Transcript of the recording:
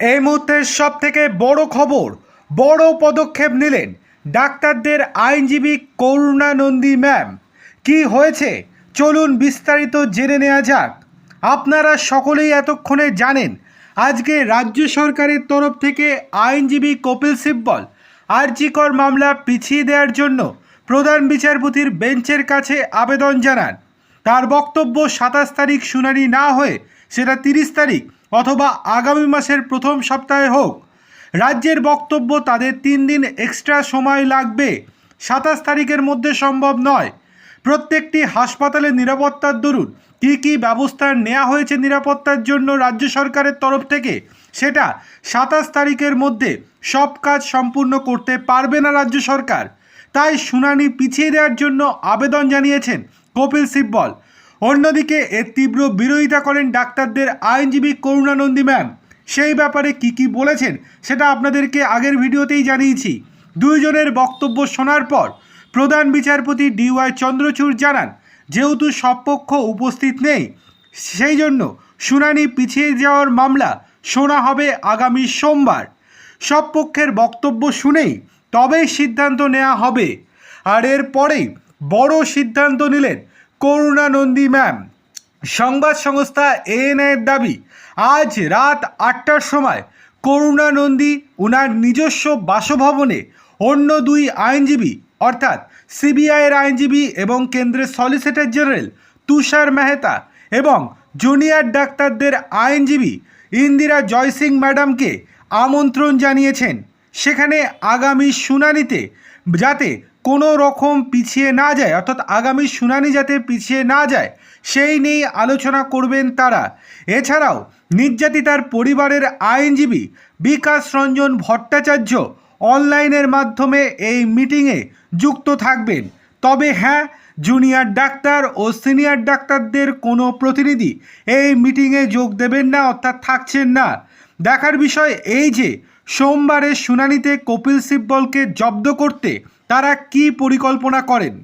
এই মুহূর্তের সব থেকে বড় খবর, বড় পদক্ষেপ নিলেন ডাক্তারদের আইনজীবী করুণানন্দী ম্যাম। কি হয়েছে? চলুন বিস্তারিত জেনে নেওয়া যাক। আপনারা সকলেই এতক্ষণে জানেন, আজকে রাজ্য সরকারের তরফ থেকে আইনজীবী কপিল সিব্বল আরজিকর মামলা পিছিয়ে দেওয়ার জন্য প্রধান বিচারপতির বেঞ্চের কাছে আবেদন জানান। তার বক্তব্য সাতাশ তারিখ শুনানি না হয়ে, সেটা তিরিশ তারিখ অথবা আগামী মাসের প্রথম সপ্তাহে হোক। রাজ্যের বক্তব্য তাদের তিন দিন এক্সট্রা সময় লাগবে। সাতাশ তারিখের মধ্যে সম্ভব নয়। প্রত্যেকটি হাসপাতালে নিরাপত্তার দরুন কী কী ব্যবস্থা নেওয়া হয়েছে নিরাপত্তার জন্য রাজ্য সরকারের তরফ থেকে, সেটা সাতাশ তারিখের মধ্যে সব কাজ সম্পূর্ণ করতে পারবে না রাজ্য সরকার। তাই শুনানি পিছিয়ে দেওয়ার জন্য আবেদন জানিয়েছেন কপিল সিব্বল। অন্যদিকে এর তীব্র বিরোধিতা করেন ডাক্তারদের আইনজীবী করুণানন্দী ম্যাম। সেই ব্যাপারে কি কি বলেছেন সেটা আপনাদেরকে আগের ভিডিওতেই জানিয়েছি। দুইজনের বক্তব্য শোনার পর প্রধান বিচারপতি ডিওয়াই চন্দ্রচূড় জানান, যেহেতু সব পক্ষ উপস্থিত নেই, সেই জন্য শুনানি পিছিয়ে যাওয়ার মামলা শোনা হবে আগামী সোমবার। সব পক্ষের বক্তব্য শুনেই তবেই সিদ্ধান্ত নেওয়া হবে। আর এরপরেই বড় সিদ্ধান্ত নিলেন করুণানন্দী ম্যাম, সংবাদ সংস্থা এএনআইয়ের দাবি, আজ রাত আটটার সময় করুণানন্দী উনার নিজস্ব বাসভবনে অন্য দুই আইনজীবী, অর্থাৎ সিবিআইয়ের আইনজীবী এবং কেন্দ্রের সলিসিটর জেনারেল তুষার মেহতা এবং জুনিয়র ডাক্তারদের আইনজীবী ইন্দিরা জয়সিং ম্যাডামকে আমন্ত্রণ জানিয়েছেন। সেখানে আগামী শুনানিতে যাতে কোনো রকম পিছিয়ে না যায়, অর্থাৎ আগামী শুনানি যাতে পিছিয়ে না যায়, সেই নিয়েই আলোচনা করবেন তারা। এছাড়াও নির্যাতিতার পরিবারের আইনজীবী বিকাশ রঞ্জন ভট্টাচার্য অনলাইনের মাধ্যমে এই মিটিংয়ে যুক্ত থাকবেন। তবে হ্যাঁ জুনিয়র ডাক্তার ও সিনিয়র ডাক্তারদের কোনো প্রতিনিধি এই মিটিংয়ে যোগ দেবেন না, অর্থাৎ থাকছেন না। দেখার বিষয় এই যে, সোমবারের শুনানিতে কপিল সিব্বলকে জব্দ করতে তারা কি পরিকল্পনা করেন?